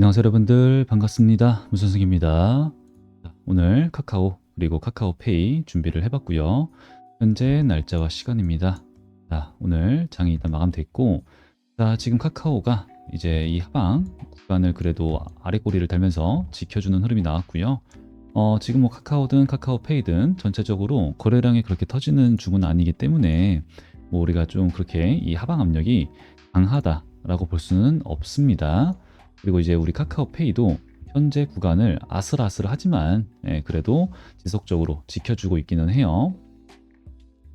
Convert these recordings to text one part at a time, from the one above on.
안녕하세요 여러분들. 반갑습니다. 무선승입니다. 오늘 카카오 그리고 카카오페이 준비를 해봤고요. 현재 날짜와 시간입니다. 자 오늘 장이 일단 마감됐고 자 지금 카카오가 이제 이 하방 구간을 그래도 아래 꼬리를 달면서 지켜주는 흐름이 나왔고요. 어 지금 뭐 카카오든 카카오페이든 전체적으로 거래량이 그렇게 터지는 중은 아니기 때문에 뭐 우리가 좀 그렇게 이 하방 압력이 강하다라고 볼 수는 없습니다. 그리고 이제 우리 카카오페이도 현재 구간을 아슬아슬하지만 예, 그래도 지속적으로 지켜주고 있기는 해요.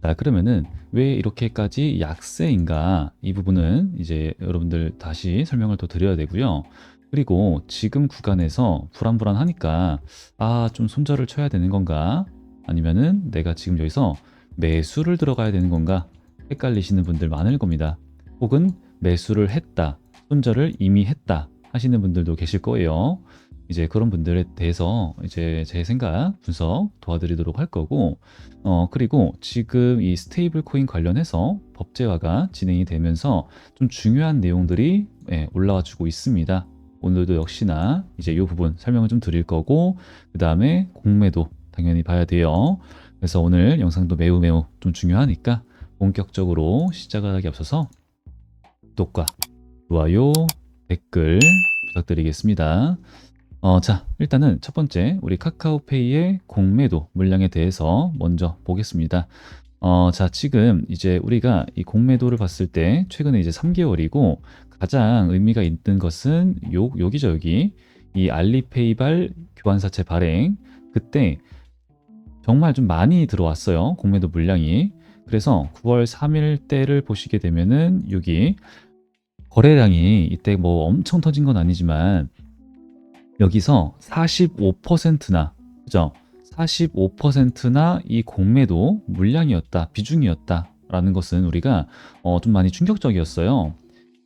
자 그러면은 왜 이렇게까지 약세인가 이 부분은 이제 여러분들 다시 설명을 더 드려야 되고요. 그리고 지금 구간에서 불안불안하니까 아 좀 손절을 쳐야 되는 건가 아니면은 내가 지금 여기서 매수를 들어가야 되는 건가 헷갈리시는 분들 많을 겁니다. 혹은 매수를 했다 손절을 이미 했다 하시는 분들도 계실 거예요. 이제 그런 분들에 대해서 이제 제 생각 분석 도와드리도록 할 거고, 어, 그리고 지금 이 스테이블 코인 관련해서 법제화가 진행이 되면서 좀 중요한 내용들이 예, 올라와 주고 있습니다. 오늘도 역시나 이제 이 부분 설명을 좀 드릴 거고, 그 다음에 공매도 당연히 봐야 돼요. 그래서 오늘 영상도 매우 매우 좀 중요하니까 본격적으로 시작을 하기 앞서서 구독과 좋아요, 댓글 부탁드리겠습니다. 어, 자, 일단은 첫 번째 우리 카카오페이의 공매도 물량에 대해서 먼저 보겠습니다. 어, 자, 지금 이제 우리가 이 공매도를 봤을 때 최근에 이제 3개월이고 가장 의미가 있는 것은 요, 여기죠, 여기. 이 알리페이발 교환사채 발행. 그때 정말 좀 많이 들어왔어요. 공매도 물량이. 그래서 9월 3일 때를 보시게 되면은 여기 거래량이 이때 뭐 엄청 터진 건 아니지만 여기서 45%나 그죠? 45%나 이 공매도 물량이었다, 비중이었다 라는 것은 우리가 어, 좀 많이 충격적이었어요.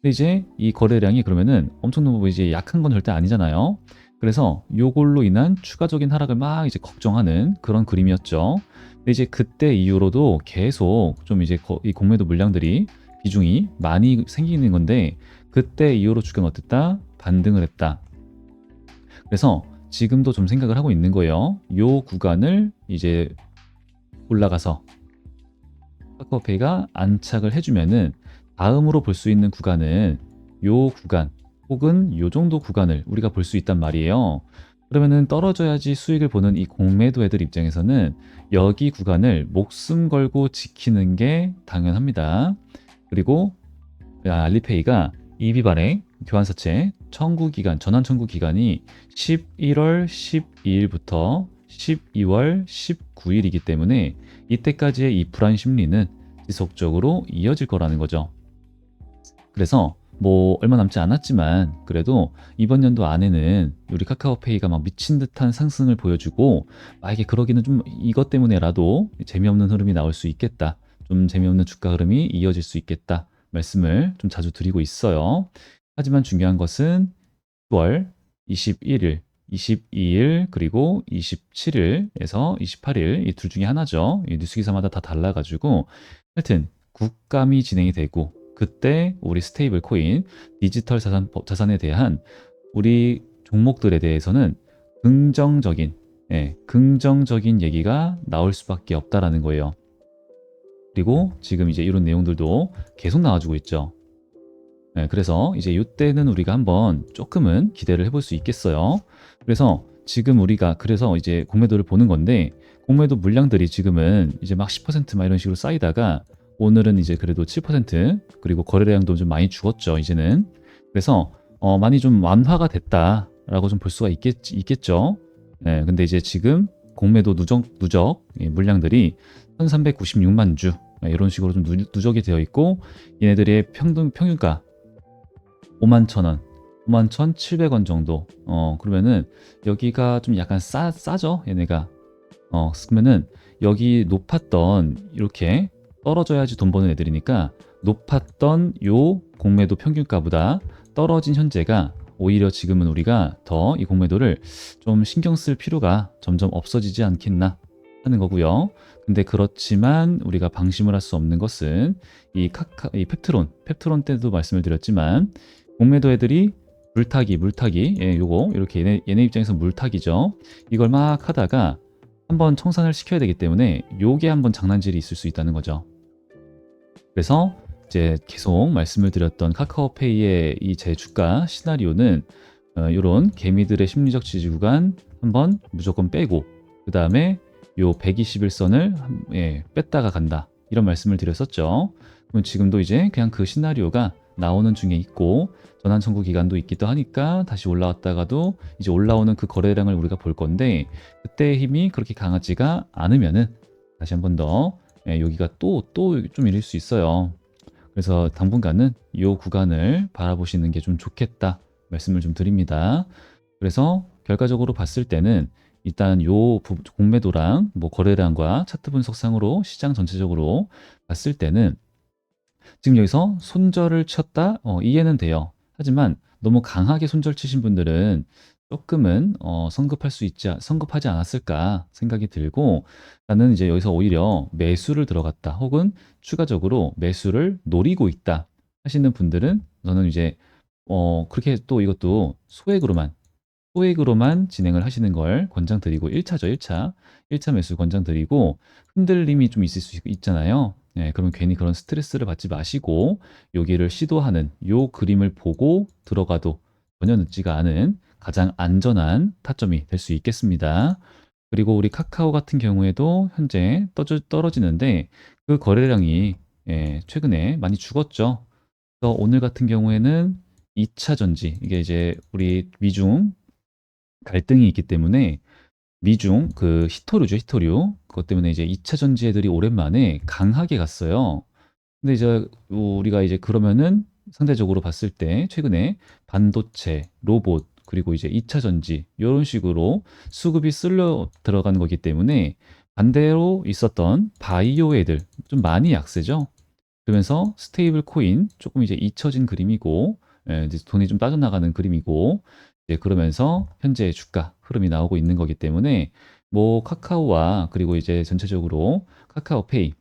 근데 이제 이 거래량이 그러면은 엄청나고 이제 약한 건 절대 아니잖아요. 그래서 요걸로 인한 추가적인 하락을 막 이제 걱정하는 그런 그림이었죠. 근데 이제 그때 이후로도 계속 좀 이제 거- 이 공매도 물량들이 비중이 많이 생기는 건데 그때 이후로 주가는 어땠다? 반등을 했다. 그래서 지금도 좀 생각을 하고 있는 거예요. 요 구간을 이제 올라가서 카카오페이가 안착을 해주면은 다음으로 볼 수 있는 구간은 요 구간 혹은 요 정도 구간을 우리가 볼 수 있단 말이에요. 그러면은 떨어져야지 수익을 보는 이 공매도 애들 입장에서는 여기 구간을 목숨 걸고 지키는 게 당연합니다. 그리고 아, 알리페이가 EB 발행 교환사채 청구 기간 전환 청구 기간이 11월 12일부터 12월 19일이기 때문에 이때까지의 이 불안 심리는 지속적으로 이어질 거라는 거죠. 그래서 뭐 얼마 남지 않았지만 그래도 이번 연도 안에는 우리 카카오페이가 막 미친 듯한 상승을 보여주고 만약에 그러기는 좀 이것 때문에라도 재미없는 흐름이 나올 수 있겠다. 좀 재미없는 주가 흐름이 이어질 수 있겠다. 말씀을 좀 자주 드리고 있어요. 하지만 중요한 것은 10월 21일, 22일, 그리고 27일에서 28일 이 둘 중에 하나죠. 이 뉴스 기사마다 다 달라가지고 하여튼 국감이 진행이 되고 그때 우리 스테이블 코인 디지털 자산, 자산에 대한 우리 종목들에 대해서는 긍정적인 예, 긍정적인 얘기가 나올 수밖에 없다라는 거예요. 그리고 지금 이제 이런 내용들도 계속 나와주고 있죠. 네, 그래서 이제 이때는 우리가 한번 조금은 기대를 해볼 수 있겠어요. 그래서 지금 우리가 그래서 이제 공매도를 보는 건데 공매도 물량들이 지금은 이제 막 10%막 이런 식으로 쌓이다가 오늘은 이제 그래도 7% 그리고 거래량도 좀 많이 죽었죠. 이제는 그래서 어, 많이 좀 완화가 됐다라고 좀 볼 수가 있겠, 있겠죠. 네, 근데 이제 지금 공매도 누적 누적 예, 물량들이 1396만 주 네, 이런 식으로 좀 누, 누적이 되어 있고 얘네들의 평균 평균가 5만 천 원, 5만 천 700원 정도. 어 그러면은 여기가 좀 약간 싸 싸죠 얘네가. 어 그러면은 여기 높았던 이렇게 떨어져야지 돈 버는 애들이니까 높았던 요 공매도 평균가보다 떨어진 현재가 오히려 지금은 우리가 더 이 공매도를 좀 신경 쓸 필요가 점점 없어지지 않겠나 하는 거고요. 근데 그렇지만 우리가 방심을 할 수 없는 것은 이 카카 이 펩트론 펩트론 때도 말씀을 드렸지만 공매도 애들이 물타기, 물타기. 예, 요거 이렇게 얘네, 얘네 입장에서 물타기죠. 이걸 막 하다가 한번 청산을 시켜야 되기 때문에 요게 한번 장난질이 있을 수 있다는 거죠. 그래서 이제 계속 말씀을 드렸던 카카오페이의 이제 주가 시나리오는 어, 이런 개미들의 심리적 지지 구간 한번 무조건 빼고 그 다음에 요 121선을 예, 뺐다가 간다 이런 말씀을 드렸었죠. 그럼 지금도 이제 그냥 그 시나리오가 나오는 중에 있고 전환 청구 기간도 있기도 하니까 다시 올라왔다가도 이제 올라오는 그 거래량을 우리가 볼 건데 그때의 힘이 그렇게 강하지가 않으면은 다시 한 번더 예, 여기가 또 또 좀 이럴 수 있어요. 그래서 당분간은 이 구간을 바라보시는 게 좀 좋겠다 말씀을 좀 드립니다. 그래서 결과적으로 봤을 때는 일단 요 부- 공매도랑 뭐 거래량과 차트 분석상으로 시장 전체적으로 봤을 때는 지금 여기서 손절을 쳤다 어, 이해는 돼요. 하지만 너무 강하게 손절 치신 분들은 조금은 어, 성급할 수 있지 않- 성급하지 않았을까 생각이 들고 나는 이제 여기서 오히려 매수를 들어갔다 혹은 추가적으로 매수를 노리고 있다 하시는 분들은 저는 이제 어, 그렇게 또 이것도 소액으로만 소액으로만 진행을 하시는 걸 권장드리고 1차죠 1차 1차 매수 권장드리고 흔들림이 좀 있을 수 있잖아요 네, 그럼 괜히 그런 스트레스를 받지 마시고 여기를 시도하는 요 그림을 보고 들어가도 전혀 늦지가 않은 가장 안전한 타점이 될 수 있겠습니다. 그리고 우리 카카오 같은 경우에도 현재 떠- 떨어지는데 그 거래량이 예, 최근에 많이 죽었죠. 그래서 오늘 같은 경우에는 2차 전지 이게 이제 우리 미중 갈등이 있기 때문에 미중 그 히토류죠 히토류 그것 때문에 이제 2차 전지 애들이 오랜만에 강하게 갔어요. 근데 이제 우리가 이제 그러면은 상대적으로 봤을 때 최근에 반도체, 로봇 그리고 이제 2차 전지 이런 식으로 수급이 쓸려 들어가는 거기 때문에 반대로 있었던 바이오 애들 좀 많이 약세죠. 그러면서 스테이블 코인 조금 이제 잊혀진 그림이고 예, 이제 돈이 좀 빠져나가는 그림이고 이제 그러면서 현재 주가 흐름이 나오고 있는 거기 때문에 뭐 카카오와 그리고 이제 전체적으로 카카오페이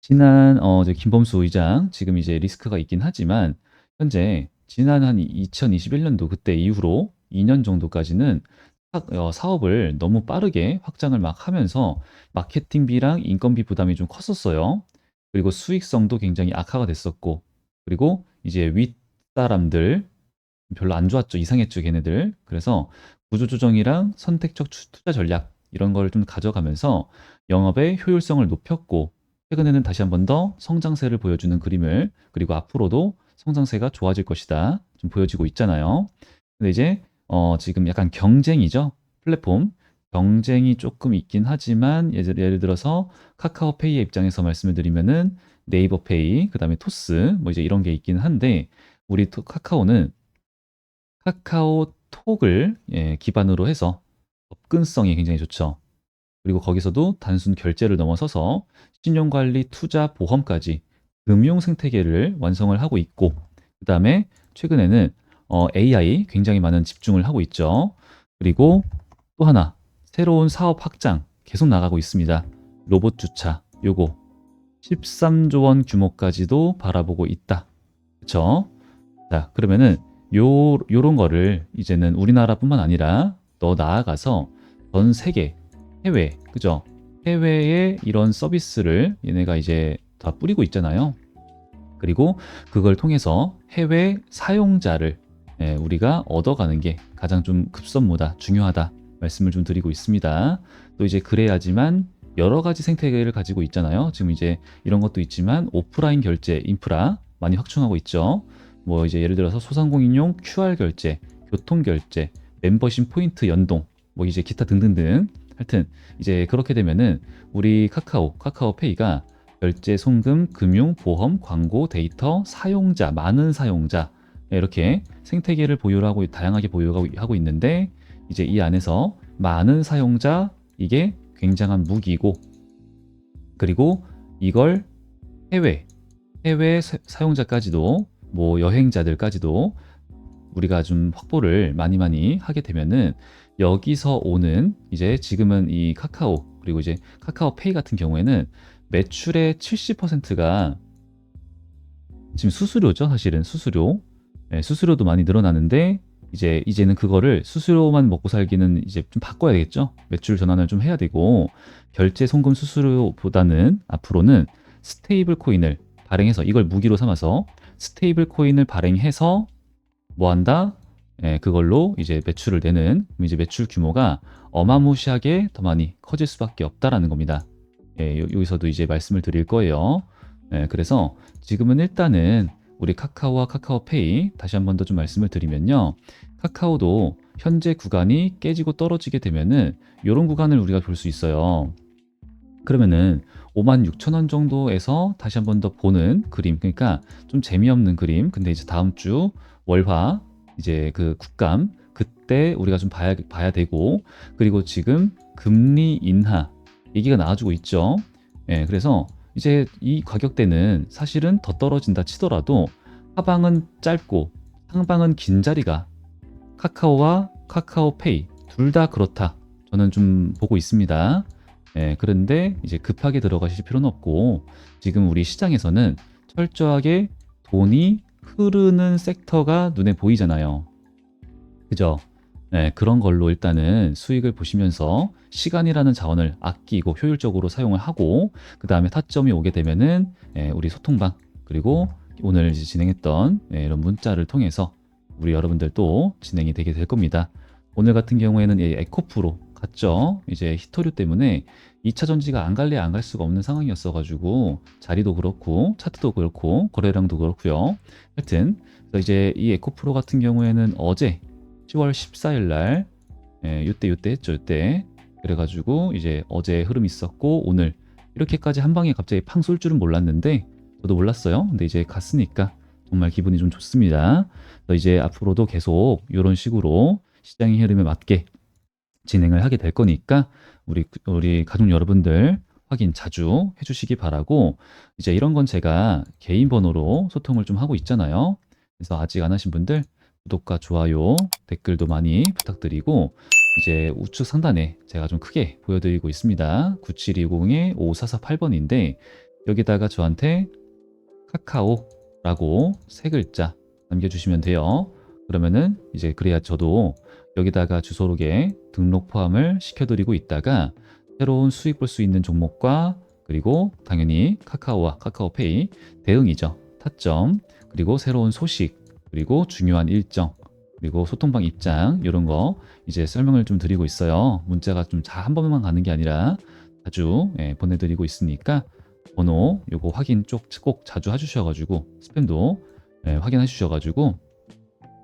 지난 어 이제 김범수 의장 지금 이제 리스크가 있긴 하지만 현재 지난 한 2021년도 그때 이후로 2년 정도까지는 사- 어, 사업을 너무 빠르게 확장을 막 하면서 마케팅비랑 인건비 부담이 좀 컸었어요. 그리고 수익성도 굉장히 악화가 됐었고 그리고 이제 윗사람들 별로 안 좋았죠. 이상했죠, 걔네들. 그래서 구조조정이랑 선택적 추- 투자 전략 이런 걸 좀 가져가면서 영업의 효율성을 높였고 최근에는 다시 한 번 더 성장세를 보여주는 그림을 그리고 앞으로도 성장세가 좋아질 것이다. 좀 보여지고 있잖아요. 근데 이제 어, 지금 약간 경쟁이죠. 플랫폼 경쟁이 조금 있긴 하지만 예를, 예를 들어서 카카오페이의 입장에서 말씀을 드리면은 네이버페이, 그다음에 토스 뭐 이제 이런 게 있긴 한데 우리 토- 카카오는 카카오톡을 예, 기반으로 해서 접근성이 굉장히 좋죠. 그리고 거기서도 단순 결제를 넘어서서 신용관리, 투자, 보험까지 금융 생태계를 완성을 하고 있고 그 다음에 최근에는 어, AI 굉장히 많은 집중을 하고 있죠. 그리고 또 하나 새로운 사업 확장 계속 나가고 있습니다. 로봇 주차 요거 13조 원 규모까지도 바라보고 있다. 그렇죠? 자, 그러면은 요 요런 거를 이제는 우리나라뿐만 아니라 더 나아가서 전 세계 해외 그죠? 해외에 이런 서비스를 얘네가 이제 다 뿌리고 있잖아요. 그리고 그걸 통해서 해외 사용자를 예, 우리가 얻어가는 게 가장 좀 급선무다, 중요하다 말씀을 좀 드리고 있습니다. 또 이제 그래야지만 여러 가지 생태계를 가지고 있잖아요. 지금 이제 이런 것도 있지만 오프라인 결제 인프라 많이 확충하고 있죠. 뭐 이제 예를 들어서 소상공인용 QR 결제, 교통 결제, 멤버십 포인트 연동, 뭐 이제 기타 등등등. 하여튼 이제 그렇게 되면은 우리 카카오, 카카오페이가 결제, 송금, 금융, 보험, 광고, 데이터, 사용자, 많은 사용자 이렇게 생태계를 보유하고 다양하게 보유하고 있는데 이제 이 안에서 많은 사용자 이게 굉장한 무기고 그리고 이걸 해외 해외 사- 사용자까지도 뭐 여행자들까지도 우리가 좀 확보를 많이 많이 하게 되면은 여기서 오는 이제 지금은 이 카카오 그리고 이제 카카오페이 같은 경우에는 매출의 70%가 지금 수수료죠 사실은 수수료 예, 수수료도 많이 늘어나는데 이제 이제는 그거를 수수료만 먹고 살기는 이제 좀 바꿔야 되겠죠. 매출 전환을 좀 해야 되고 결제 송금 수수료보다는 앞으로는 스테이블 코인을 발행해서 이걸 무기로 삼아서 스테이블 코인을 발행해서 뭐 한다? 예, 그걸로 이제 매출을 내는 이제 매출 규모가 어마무시하게 더 많이 커질 수밖에 없다라는 겁니다. 예, 요- 여기서도 이제 말씀을 드릴 거예요. 예, 그래서 지금은 일단은 우리 카카오와 카카오페이 다시 한 번 더 좀 말씀을 드리면요. 카카오도 현재 구간이 깨지고 떨어지게 되면은 이런 구간을 우리가 볼 수 있어요. 그러면은 5만 6천 원 정도에서 다시 한 번 더 보는 그림. 그러니까 좀 재미없는 그림. 근데 이제 다음 주 월화 이제 그 국감 그때 우리가 좀 봐야 봐야 되고 그리고 지금 금리 인하 얘기가 나와주고 있죠. 예, 그래서 이제 이 가격대는 사실은 더 떨어진다 치더라도 하방은 짧고 상방은 긴 자리가 카카오와 카카오페이 둘 다 그렇다. 저는 좀 보고 있습니다. 예, 그런데 이제 급하게 들어가실 필요는 없고 지금 우리 시장에서는 철저하게 돈이 흐르는 섹터가 눈에 보이잖아요. 그죠? 네, 그런 걸로 일단은 수익을 보시면서 시간이라는 자원을 아끼고 효율적으로 사용을 하고 그 다음에 타점이 오게 되면은 예, 우리 소통방 그리고 오늘 진행했던 예, 이런 문자를 통해서 우리 여러분들 또 진행이 되게 될 겁니다. 오늘 같은 경우에는 이 에코프로 갔죠. 이제 히토류 때문에 2차 전지가 안 갈래 안 갈 수가 없는 상황이었어 가지고 자리도 그렇고 차트도 그렇고 거래량도 그렇고요. 하여튼 이제 이 에코프로 같은 경우에는 어제 10월 14일 날 예, 요때 요때 했죠 요때 그래가지고 이제 어제 흐름 있었고 오늘 이렇게까지 한 방에 갑자기 팡 쏠 줄은 몰랐는데 저도 몰랐어요. 근데 이제 갔으니까 정말 기분이 좀 좋습니다. 이제 앞으로도 계속 이런 식으로 시장의 흐름에 맞게 진행을 하게 될 거니까 우리 우리 가족 여러분들 확인 자주 해주시기 바라고 이제 이런 건 제가 개인 번호로 소통을 좀 하고 있잖아요. 그래서 아직 안 하신 분들 구독과 좋아요, 댓글도 많이 부탁드리고 이제 우측 상단에 제가 좀 크게 보여드리고 있습니다. 9720의 5448번인데 여기다가 저한테 카카오라고 세 글자 남겨주시면 돼요. 그러면은 이제 그래야 저도 여기다가 주소록에 등록 포함을 시켜드리고 있다가 새로운 수익 볼 수 있는 종목과 그리고 당연히 카카오와 카카오페이 대응이죠. 타점 그리고 새로운 소식 그리고 중요한 일정 그리고 소통방 입장 이런 거 이제 설명을 좀 드리고 있어요. 문자가 좀한 번만 가는 게 아니라 자주 예, 보내드리고 있으니까 번호 요거 확인 쪽 꼭 자주 해주셔가지고 스팸도 예, 확인해 주셔가지고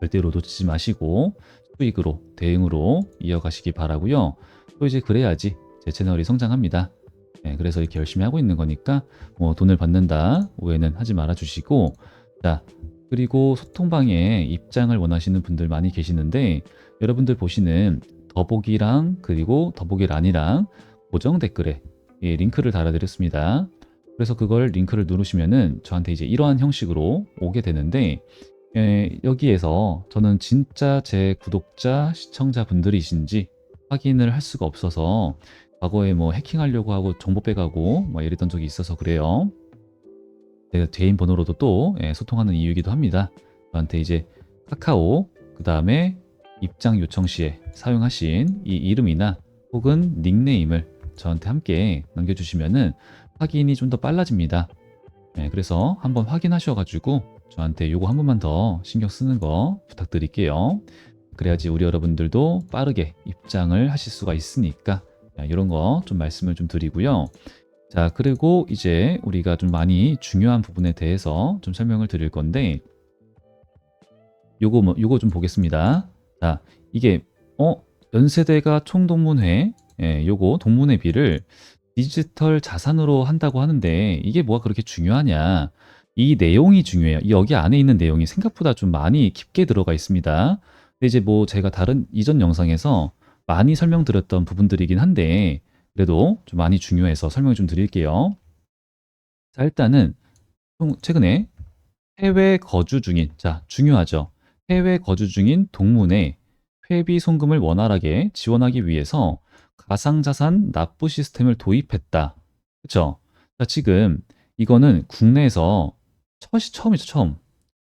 절대로 놓치지 마시고 수익으로 대응으로 이어가시기 바라고요. 또 이제 그래야지 제 채널이 성장합니다. 예, 그래서 이렇게 열심히 하고 있는 거니까 뭐 돈을 받는다 오해는 하지 말아 주시고 자 그리고 소통방에 입장을 원하시는 분들 많이 계시는데 여러분들 보시는 더보기랑 그리고 더보기란이랑 고정 댓글에 예, 링크를 달아드렸습니다. 그래서 그걸 링크를 누르시면은 저한테 이제 이러한 형식으로 오게 되는데 예, 여기에서 저는 진짜 제 구독자 시청자분들이신지 확인을 할 수가 없어서 과거에 뭐 해킹하려고 하고 정보 빼가고 뭐 이랬던 적이 있어서 그래요. 제가 개인 번호로도 또 예, 소통하는 이유이기도 합니다. 저한테 이제 카카오 그 다음에 입장 요청 시에 사용하신 이 이름이나 혹은 닉네임을 저한테 함께 남겨주시면은 확인이 좀 더 빨라집니다. 네, 그래서 한번 확인하셔가지고 저한테 요거 한 번만 더 신경 쓰는 거 부탁드릴게요. 그래야지 우리 여러분들도 빠르게 입장을 하실 수가 있으니까 이런 거 좀 말씀을 좀 드리고요. 자, 그리고 이제 우리가 좀 많이 중요한 부분에 대해서 좀 설명을 드릴 건데 요거 뭐 요거 좀 보겠습니다. 자, 이게 어 연세대가 총동문회 예, 요거 동문회비를 디지털 자산으로 한다고 하는데 이게 뭐가 그렇게 중요하냐? 이 내용이 중요해요. 이 여기 안에 있는 내용이 생각보다 좀 많이 깊게 들어가 있습니다. 근데 이제 뭐 제가 다른 이전 영상에서 많이 설명드렸던 부분들이긴 한데 그래도 좀 많이 중요해서 설명을 좀 드릴게요. 자, 일단은 좀 최근에 해외 거주 중인 자, 중요하죠. 해외 거주 중인 동문회 회비 송금을 원활하게 지원하기 위해서 가상자산 납부 시스템을 도입했다. 그쵸? 자, 지금 이거는 국내에서 첫, 처음이죠, 처음.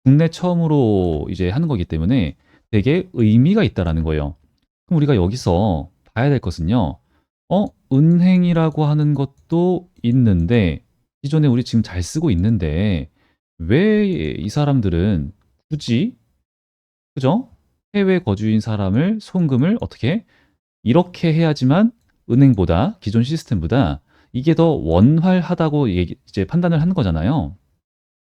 국내 처음으로 이제 하는 거기 때문에 되게 의미가 있다라는 거예요. 그럼 우리가 여기서 봐야 될 것은요. 어, 은행이라고 하는 것도 있는데 기존에 우리 지금 잘 쓰고 있는데 왜 이 사람들은 굳이 그죠? 해외 거주인 사람을 송금을 어떻게 이렇게 해야지만 은행보다 기존 시스템보다 이게 더 원활하다고 얘기- 이제 판단을 하는 거잖아요.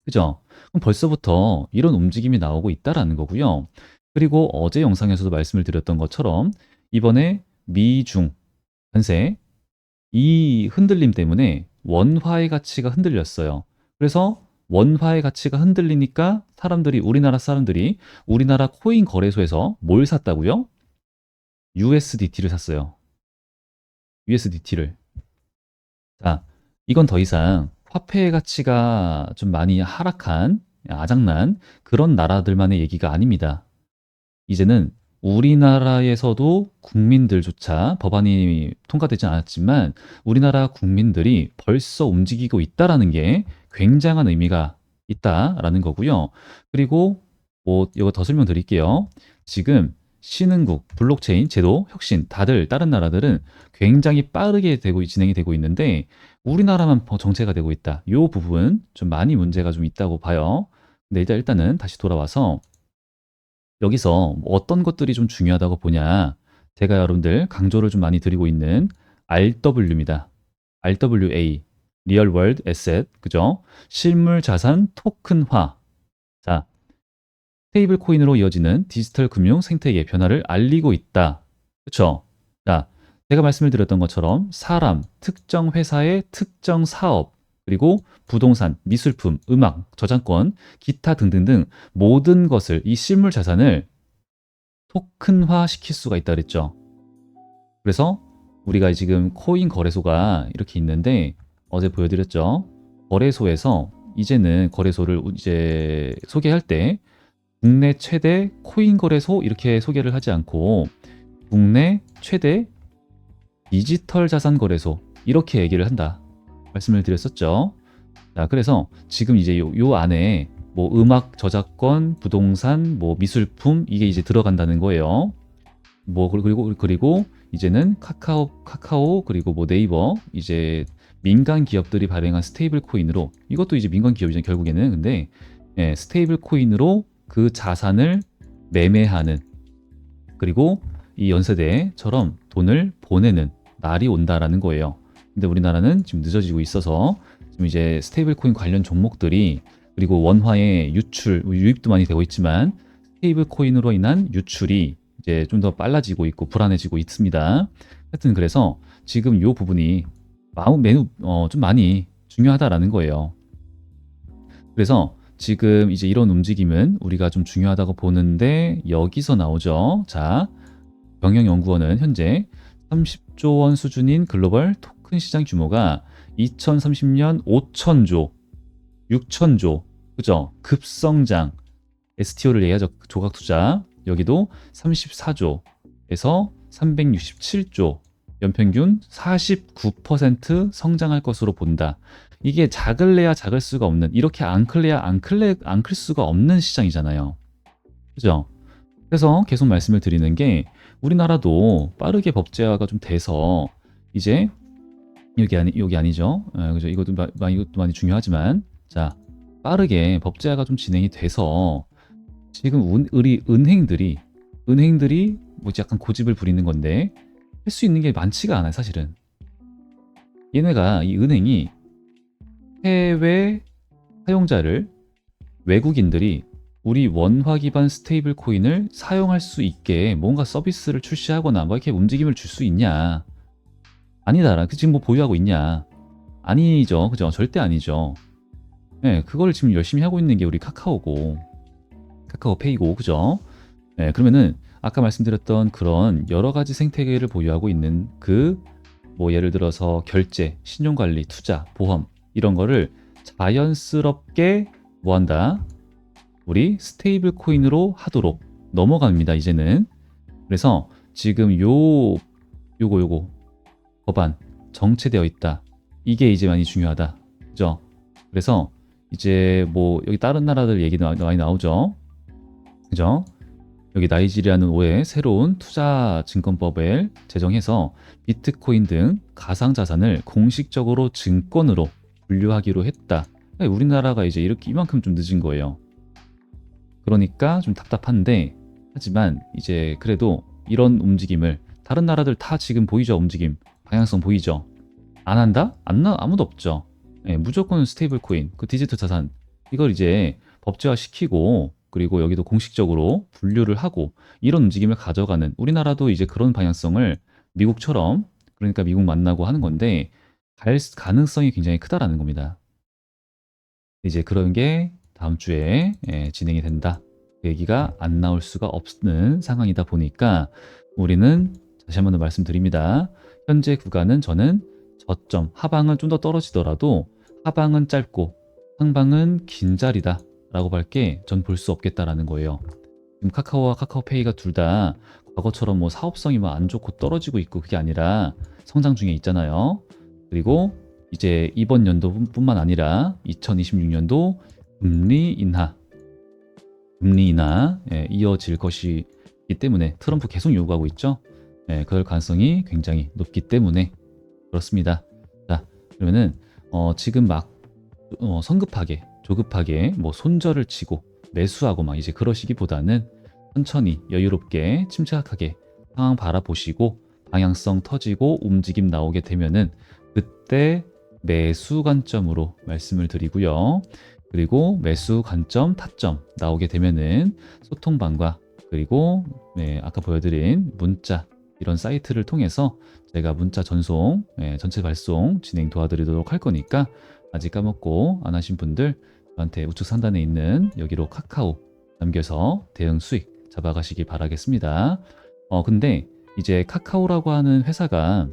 그죠? 그럼 벌써부터 이런 움직임이 나오고 있다라는 거고요. 그리고 어제 영상에서도 말씀을 드렸던 것처럼 이번에 미중 관세 이 흔들림 때문에 원화의 가치가 흔들렸어요. 그래서 원화의 가치가 흔들리니까 사람들이 우리나라 사람들이 우리나라 코인 거래소에서 뭘 샀다고요? USDT를 샀어요. USDT를. 자, 이건 더 이상 화폐의 가치가 좀 많이 하락한 아작난 그런 나라들만의 얘기가 아닙니다. 이제는 우리나라에서도 국민들조차 법안이 통과되지 않았지만 우리나라 국민들이 벌써 움직이고 있다라는 게 굉장한 의미가 있다라는 거고요. 그리고 뭐 이거 더 설명드릴게요. 지금 신흥국, 블록체인, 제도, 혁신 다들 다른 나라들은 굉장히 빠르게 되고 진행이 되고 있는데 우리나라만 더 정체가 되고 있다. 이 부분 좀 많이 문제가 좀 있다고 봐요. 근데 일단 일단은 다시 돌아와서 여기서 뭐 어떤 것들이 좀 중요하다고 보냐. 제가 여러분들 강조를 좀 많이 드리고 있는 RW입니다. RWA, Real World Asset, 그죠? 실물 자산 토큰화. 자, 스테이블 코인으로 이어지는 디지털 금융 생태계 변화를 알리고 있다. 그쵸? 자, 제가 말씀을 드렸던 것처럼 사람, 특정 회사의 특정 사업, 그리고 부동산, 미술품, 음악, 저작권, 기타 등등등 모든 것을 이 실물 자산을 토큰화 시킬 수가 있다 그랬죠. 그래서 우리가 지금 코인 거래소가 이렇게 있는데 어제 보여드렸죠. 거래소에서 이제는 거래소를 이제 소개할 때 국내 최대 코인 거래소 이렇게 소개를 하지 않고 국내 최대 디지털 자산 거래소 이렇게 얘기를 한다. 말씀을 드렸었죠. 자, 그래서 지금 이제 요, 요 안에 뭐 음악, 저작권, 부동산, 뭐 미술품 이게 이제 들어간다는 거예요. 뭐 그리고 그리고 이제는 카카오 카카오 그리고 뭐 네이버 이제 민간 기업들이 발행한 스테이블 코인으로 이것도 이제 민간 기업이죠 결국에는 근데 예, 스테이블 코인으로 그 자산을 매매하는 그리고 이 연세대처럼 돈을 보내는 날이 온다라는 거예요. 근데 우리나라는 지금 늦어지고 있어서 지금 이제 스테이블 코인 관련 종목들이 그리고 원화의 유출, 유입도 많이 되고 있지만 스테이블 코인으로 인한 유출이 이제 좀 더 빨라지고 있고 불안해지고 있습니다. 하여튼 그래서 지금 이 부분이 마음 매우 어, 좀 많이 중요하다라는 거예요. 그래서 지금 이제 이런 움직임은 우리가 좀 중요하다고 보는데 여기서 나오죠. 자, 경영연구원은 현재 30조 원 수준인 글로벌 토큰 시장 규모가 2030년 5천조, 6천조, 그죠? 급성장, STO를 얘기하죠. 조각 투자. 여기도 34조에서 367조, 연평균 49% 성장할 것으로 본다. 이게 작을래야 작을 수가 없는, 이렇게 안 클래야 안 클래, 안클 수가 없는 시장이잖아요. 그죠? 그래서 계속 말씀을 드리는 게 우리나라도 빠르게 법제화가 좀 돼서 이제 여기 아니 여기 아니죠. 아, 그죠? 이것도 마, 이것도 많이 중요하지만 자 빠르게 법제화가 좀 진행이 돼서 지금 은, 우리 은행들이 은행들이 뭐 약간 고집을 부리는 건데 할 수 있는 게 많지가 않아요 사실은. 얘네가 이 은행이 해외 사용자를 외국인들이 우리 원화 기반 스테이블 코인을 사용할 수 있게 뭔가 서비스를 출시하거나 뭐 이렇게 움직임을 줄 수 있냐? 아니다. 그 지금 뭐 보유하고 있냐? 아니죠. 그죠? 절대 아니죠. 네, 그걸 지금 열심히 하고 있는 게 우리 카카오고, 카카오페이고, 그죠? 네, 그러면은 아까 말씀드렸던 그런 여러 가지 생태계를 보유하고 있는 그 뭐 예를 들어서 결제, 신용관리, 투자, 보험 이런 거를 자연스럽게 뭐 한다? 우리 스테이블 코인으로 하도록 넘어갑니다. 이제는. 그래서 지금 요 요거 요거 법안 정체되어 있다. 이게 이제 많이 중요하다. 그죠? 그래서 이제 뭐 여기 다른 나라들 얘기 나- 많이 나오죠. 그죠? 여기 나이지리아는 올해 새로운 투자 증권법을 제정해서 비트코인 등 가상 자산을 공식적으로 증권으로 분류하기로 했다. 그러니까 우리나라가 이제 이렇게 이만큼 좀 늦은 거예요. 그러니까 좀 답답한데 하지만 이제 그래도 이런 움직임을 다른 나라들 다 지금 보이죠? 움직임. 방향성 보이죠? 안 한다? 안 나? 아무도 없죠. 예, 무조건 스테이블 코인 그 디지털 자산. 이걸 이제 법제화 시키고 그리고 여기도 공식적으로 분류를 하고 이런 움직임을 가져가는 우리나라도 이제 그런 방향성을 미국처럼 그러니까 미국 만나고 하는 건데 갈 가능성이 굉장히 크다라는 겁니다. 이제 그런 게 다음 주에 예, 진행이 된다. 그 얘기가 안 나올 수가 없는 상황이다 보니까 우리는 다시 한번 더 말씀드립니다. 현재 구간은 저는 저점 하방은 좀 더 떨어지더라도 하방은 짧고 상방은 긴 자리다 라고 밖에 전볼 수 없겠다라는 거예요. 지금 카카오와 카카오페이가 둘 다 과거처럼 뭐 사업성이 막안 좋고 떨어지고 있고 그게 아니라 성장 중에 있잖아요. 그리고 이제 이번 연도뿐만 아니라 2026년도 금리 인하, 금리 인하 예, 이어질 것이기 때문에 트럼프 계속 요구하고 있죠. 예, 그럴 가능성이 굉장히 높기 때문에 그렇습니다. 자, 그러면은 어, 지금 막 어, 성급하게, 조급하게 뭐 손절을 치고 매수하고 막 이제 그러시기보다는 천천히 여유롭게 침착하게 상황 바라보시고 방향성 터지고 움직임 나오게 되면은 그때 매수 관점으로 말씀을 드리고요. 그리고 매수 관점, 타점 나오게 되면은 소통방과 그리고 네, 아까 보여드린 문자 이런 사이트를 통해서 제가 문자 전송, 예, 전체 발송 진행 도와드리도록 할 거니까 아직 까먹고 안 하신 분들 저한테 우측 상단에 있는 여기로 카카오 남겨서 대응 수익 잡아가시기 바라겠습니다. 어, 근데 이제 카카오라고 하는 회사가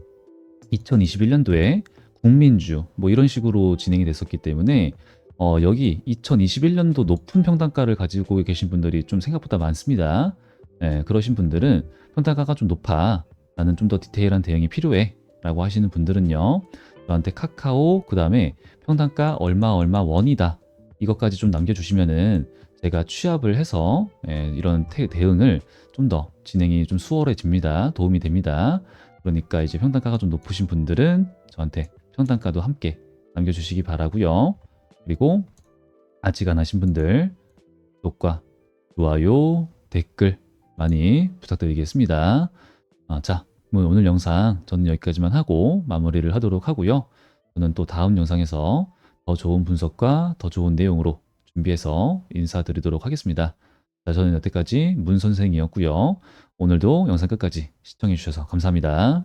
2021년도에 국민주 뭐 이런 식으로 진행이 됐었기 때문에 어, 여기 2021년도 높은 평단가를 가지고 계신 분들이 좀 생각보다 많습니다. 예, 그러신 분들은 평단가가 좀 높아. 나는 좀 더 디테일한 대응이 필요해. 라고 하시는 분들은요. 저한테 카카오, 그 다음에 평단가 얼마 얼마 원이다. 이것까지 좀 남겨주시면은 제가 취합을 해서 예, 이런 태- 대응을 좀 더 진행이 좀 수월해집니다. 도움이 됩니다. 그러니까 이제 평단가가 좀 높으신 분들은 저한테 평단가도 함께 남겨주시기 바라고요. 그리고 아직 안 하신 분들 구독과 좋아요, 댓글 많이 부탁드리겠습니다. 아, 자, 뭐 오늘 영상 저는 여기까지만 하고 마무리를 하도록 하고요. 저는 또 다음 영상에서 더 좋은 분석과 더 좋은 내용으로 준비해서 인사드리도록 하겠습니다. 자, 저는 여태까지 문 선생이었고요. 오늘도 영상 끝까지 시청해 주셔서 감사합니다.